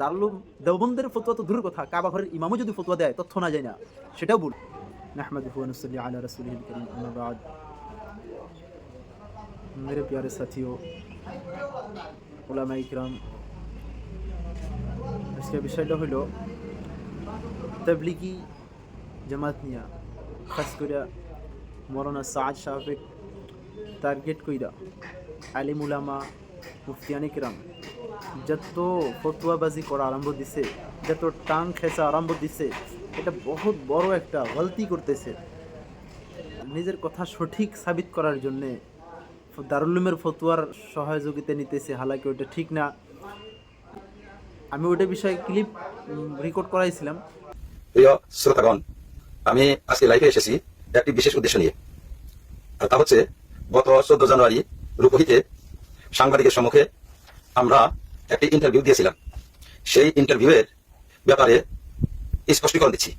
দারুলুম দেওবন্দের ফতোয়া তো দূরের কথা কাবা ঘরের ইমামও যদি ফতোয়া দেয় তথ্য না যায় না সেটাও ভুল নাহমাদুহু ওয়া নুসাল্লি আলা রাসূলিহিল কারীম আম্মা বা'দ मेरे प्यारे साथियों ওলামা ইকরাম আজকে বিষয়টা হলো তবলিগি জামাত নিয়া খাস করে মৌলানা সাদ সাহেব টার্গেট কইরা আলিম উলামা মুফতিয়ান ইকরাম যত ফতুয়াবাজি করা আরম্ভ দিছে, যত টাং খেঁচা আরম্ভ দিছে, এটা বহুত বড় একটা গলতি করতেছে। নিজের কথা সঠিক সাবিত করার জন্যে দারুলুমের ফতুয়ার সহযোগিতা নিতেছে, হালাকি ওটা ঠিক না। আমি ওটা বিষয়ে ক্লিপ রেকর্ড করাইছিলাম। প্রিয় শ্রোতাগণ, আমি আজকে লাইভে এসেছি একটি বিশেষ উদ্দেশ্য নিয়ে। আর তা হচ্ছে, গত চোদ্দ জানুয়ারি রূপহিতে সাংবাদিকের সম্মুখে আমরা একটি ইন্টারভিউ দিয়েছিলাম। সেই ইন্টারভিউয়ের ব্যাপারে স্পষ্টীকরণ দিচ্ছি।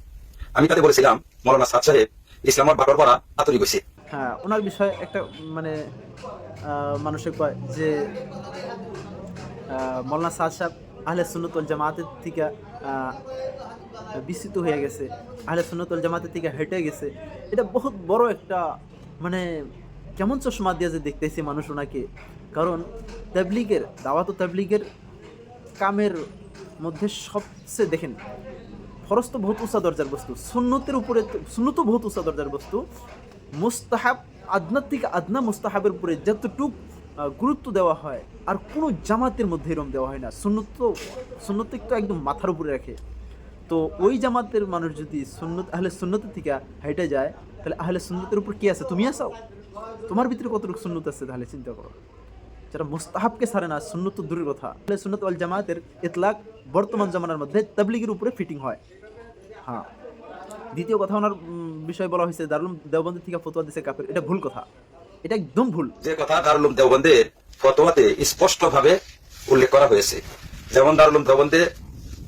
আমি তাতে বলেছিলাম মৌলানা সাদ সাহেব ইসলামের বাটর পড়া আতরি গেছে হ্যাঁ ওনার বিষয়ে একটা মানে আহ, মানুষে কয় যে মৌলানা সাদ সাহেব আহলে সুন্নতল জামাতের থেকে বিস্তৃত হয়ে গেছে আহলে সুন্নতল জামাতের থেকে হেঁটে গেছে। এটা বহুত বড় একটা মানে কেমন চশমা দিয়ে যে দেখতেছে মানুষ ওনাকে। কারণ তাবলিগের দাওয়াত তাবলিগের কামের মধ্যে সবচেয়ে দেখেন ফরজ তো বহুত উঁচা দরজার বস্তু, সুন্নতের উপরে সুন্নত বহুত উঁচা দরজার বস্তু, মুস্তাহাব থেকে আদনা মুস্তাহাবের উপরে যতটুক গুরুত্ব দেওয়া হয়, আর কোনো জামাতের মধ্যে এরম দেওয়া হয় না। সুন্নত সুন্নত তো একদম মাথার উপরে রাখে। তো ওই জামাতের মানুষ যদি সুন্নত, আহলে সুন্নতের থেকে হাইটে যায়, তাহলে আহলে সুন্নতের উপর কি আছে? তুমি আসাও তোমার ভিতরে কতটুকু সুন্নত আছে তাহলে চিন্তা করো। যারা মুস্তাহাবকে সারে না, সুন্নত দূরের কথা। তাহলে সুন্নত আল জামায়াতের ইতলাক বর্তমান জামানার মধ্যে তাবলিগের উপরে ফিটিং হয়। হ্যাঁ। দ্বিতীয় কথা ওনার বিষয়ে বলা হয়েছে, দারুল দেওবন্দির থেকে ফতোয়া দিছে কাপের এটা ভুল কথা। এটা একদম ভুল। যে কথা দারুল দেওবন্দের ফতোয়াতে স্পষ্ট ভাবে উল্লেখ করা হয়েছে। যেমন দারুল দেওবন্দে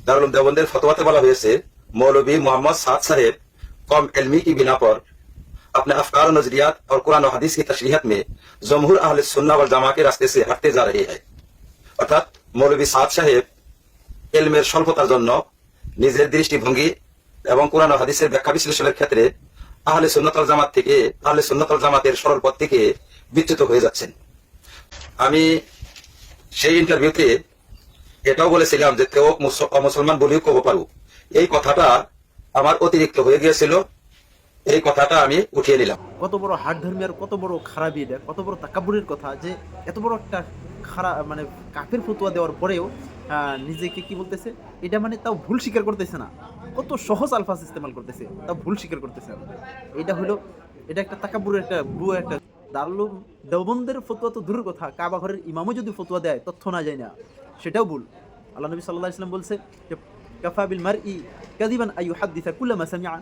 দারুল দেওবন্দের ফতোয়াতে বলা হয়েছে মৌলবী মোহাম্মদ সাদ সাহেব কম এলমি কি বিনা পর अपने अफकार और नजरियात और कुरान और हदीस की तशरीहत में जमहूर अहल सुन्ना वल जमा के रास्ते से हटते जा रहे हैं অর্থাৎ মৌলবী সাদ সাহেব এলমের স্বল্পতার জন্য নিজের দৃষ্টিভঙ্গি এবং কোরআন ও হাদিসের ব্যাখ্যা বিশ্লেষণের ক্ষেত্রে আহলে সুন্নতল জামাত থেকে আহলে সুন্নতল জামাতের সরল পথ থেকে বিচ্যুত হয়ে যাচ্ছেন আমি সেই ইন্টারভিউতে এটাও বলেছিলাম যে তেও মুস- অমুসলমান বলেও কব পারু এই কথাটা আমার অতিরিক্ত হয়ে গিয়েছিল এই কথাটা আমি উঠিয়ে নিলাম। কত বড় হাট ধর্মী আর কত বড় খারাপই এটা, কত বড় তাকাবুরের কথা যে এত বড় একটা খারাপ মানে কাফের ফতুয়া দেওয়ার পরেও নিজেকে কি বলতেছে? এটা মানে তাও ভুল স্বীকার করতেছে না। কত সহজ আলফাজ ইস্তেমাল করতেছে, তাও ভুল স্বীকার করতেছে এটা হলো, এটা একটা তাকাবুরের একটা বুয়া একটা দারুলুম দেওবন্দের ফতুয়া তো দূরের কথা, কাবা ঘরের ইমামও যদি ফতুয়া দেয়, তথ্য না যায় না। সেটাও ভুল। আল্লাহ নবী সাল্লাহ ইসলাম বলছে যে, কাফা মার ই কাদিবান আইউ হাত দিথা কুল্লামা সামিয়া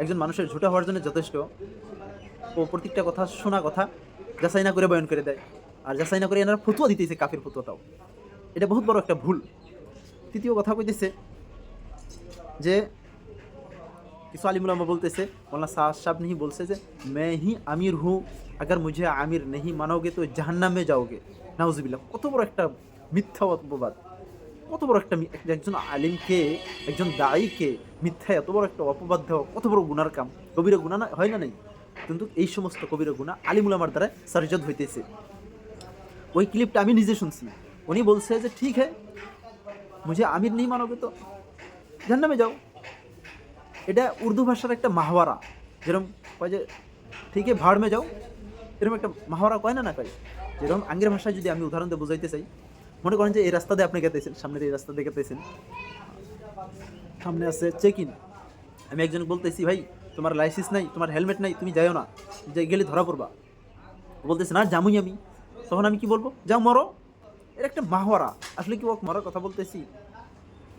একজন মানুষের ঝুটে হওয়ার জন্য যথেষ্ট। ও প্রত্যেকটা কথা শোনা কথা যাচাই না করে বয়ন করে দেয়। আর যাচাই না করে এনারা ফতুয়া দিতেছে কাফের ফতুয়াটাও। এটা বহুত বড় একটা ভুল। তৃতীয় কথা কইতেছে যে, কিছু আলিমুলামা বলতেছে মোল্লা সাহ সাহ নেহি বলছে যে, মে হি আমির হু, আগার মুঝে আমির নেহি মানোগে তো জাহান্নামে যাওগে। নাউজিবিল্লা কত বড় একটা মিথ্যা অপবাদ। কত বড় একটা একজন আলিমকে, একজন দায়ীকে মিথ্যা এত বড় একটা অপবাদ দেওয়া কত বড় গুনার কাম? কবিরা গুণা না হয় না নাই? কিন্তু এই সমস্ত কবিরা গুণা আলিমুলামার দ্বারা সার্জত হইতেছে। ওই ক্লিপটা আমি নিজে শুনছি। উনি বলছে যে, ঠিক হ্যাঁ মুঝে আমির নেই মানবে তো। জাহান্নামে যাও। এটা উর্দু ভাষার একটা মাহওয়ারা। যেরকম কয় যে, ঠিক আছে ভাড় মে যাও। এরকম একটা মাহওয়ারা কয় না না কয়? যেরকম আঙ্গের ভাষায় যদি আমি উদাহরণ দিয়ে বুঝাইতে চাই মনে করেন যে এই রাস্তা দিয়ে আপনি গেতেছেন সামনের এই রাস্তা দিয়ে গেতেছেন। সামনে আছে চেক ইন আমি একজন বলতেছি, ভাই, তোমার লাইসেন্স নাই, তোমার হেলমেট নাই, তুমি যাইও না, যে গেলে ধরা পড়বা। বলতেছে, না জামুই আমি। তখন আমি কি বলব? যাও, মরো। এটা একটা মাহওয়ারা। আসলে কি ও মরার কথা বলতেছি?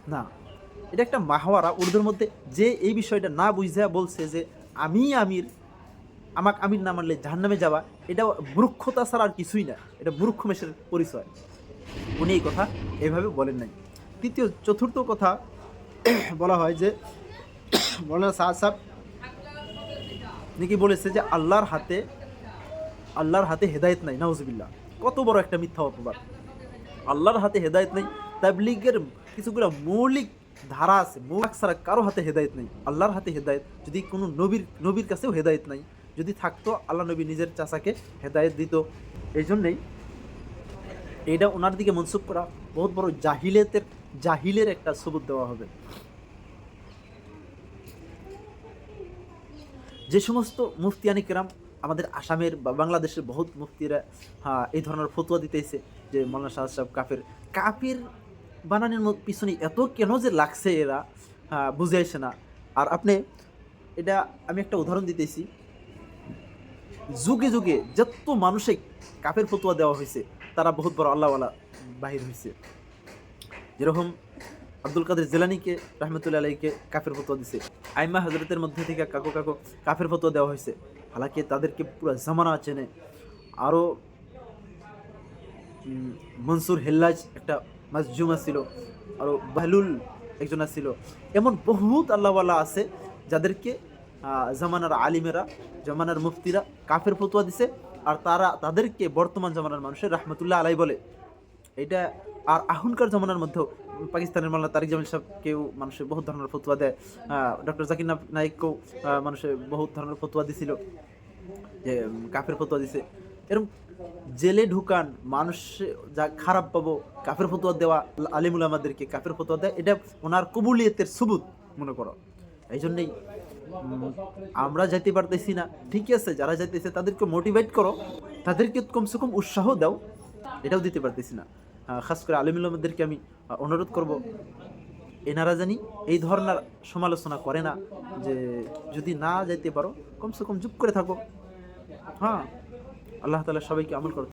না। এটা একটা মাহওয়ারা, উর্দুর মধ্যে যে এই বিষয়টা না বুঝে বলছে যে আমি আমির, আমাকে আমির না মানলে জাহান্নামে যাওয়া এটা মূর্খতা ছাড়া আর কিছুই না। এটা মূর্খ মেশের পরিচয়। উনি এই কথা এইভাবে বলেন নাই। তৃতীয়, চতুর্থ কথা বলা হয় যে, মৌলানা সাদ সাহেব নাকি বলেছে যে আল্লাহর হাতে আল্লাহর হাতে হেদায়েত নাই, নাউজুবিল্লাহ। কত বড় একটা মিথ্যা অপবাদ। আল্লাহর হাতে হেদায়েত নেই, তাবলিগের কিছুগুলো মৌলিক ধারা আছে, মৌলিক ছাড়া কারও হাতে হেদায়েত নেই। আল্লাহর হাতে হেদায়েত, যদি কোনো নবীর নবীর কাছেও হেদায়েত নাই, যদি থাকতো, আল্লাহ নবী নিজের চাচাকে হেদায়েত দিত। এই জন্যেই এটা ওনার দিকে মনসুখ করা বহুত বড় জাহিলেতের জাহিলের একটা সবুত দেওয়া হবে। যে সমস্ত মুফতিয়ানি কেরাম আমাদের আসামের বা বাংলাদেশের বহুত মুফতিরা হ্যাঁ, এই ধরনের ফতুয়া দিতেছে যে মৌলানা শাহ সাহেব কাফের। কাফের বানানোর পিছনে এত কেন যে লাগছে এরা বুঝে আসে না। আর আপনি এটা আমি একটা উদাহরণ দিতেছি। যুগে যুগে যত মানুষে কাফের ফতুয়া দেওয়া হয়েছে তারা বহুত বড় আল্লাহওয়ালা বাহির হয়েছে যেরকম আব্দুল কাদের জেলানিকে রহমতুল্লাহ আলাইকে কাফের ফতোয়া দিছে। আইমা হজরতের মধ্যে থেকে কাকু কাকু কাফের ফতোয়া দেওয়া হয়েছে হালাকি তাদেরকে পুরো জামানা চেনে। আরও মনসুর হেল্লাজ একটা মাজজুমা ছিল আরও বাহলুল একজন ছিল। এমন বহুত আল্লাহওয়ালা আছে যাদেরকে জামানার আলিমেরা, জামানার মুফতিরা কাফের ফতোয়া দিছে। আর তারা তাদেরকে বর্তমান জমানার মানুষের রাহমাতুল্লাহ আলাই বলে। এটা আর এখনকার জমানার মধ্যেও পাকিস্তানের মাল্লা তারিক জামিল সাহেবকেও মানুষের বহুত ধরনের ফতুয়া দেয়। ডক্টর জাকির না- নাইককেও মানুষের বহুত ধরনের ফতুয়া দিছিল। যে কাফের ফতুয়া দিছে। এরকম জেলে ঢুকান মানুষ যা খারাপ পাবো, কাফের ফতুয়া দেওয়া, আলিমুল আমাদেরকে কাফের ফতুয়া দেয়, এটা ওনার কবুলিয়তের সুবুত, মনে করো। এই জন্যই আমরা যাইতে পারতেছি না। ঠিক আছে, যারা যাইতেছে তাদেরকে মোটিভেট করো। তাদেরকে কমসে কম উৎসাহ দাও। এটাও দিতে পারতেছি না। খাস করে আলিমুল আমাদেরকে আমি অনুরোধ করব, এনারা জানি এই ধরনের সমালোচনা করে না, যে যদি না যাইতে পারো, কমসে কম চুপ করে থাকো। হ্যাঁ আল্লাহ তালা সবাইকে আমল করতে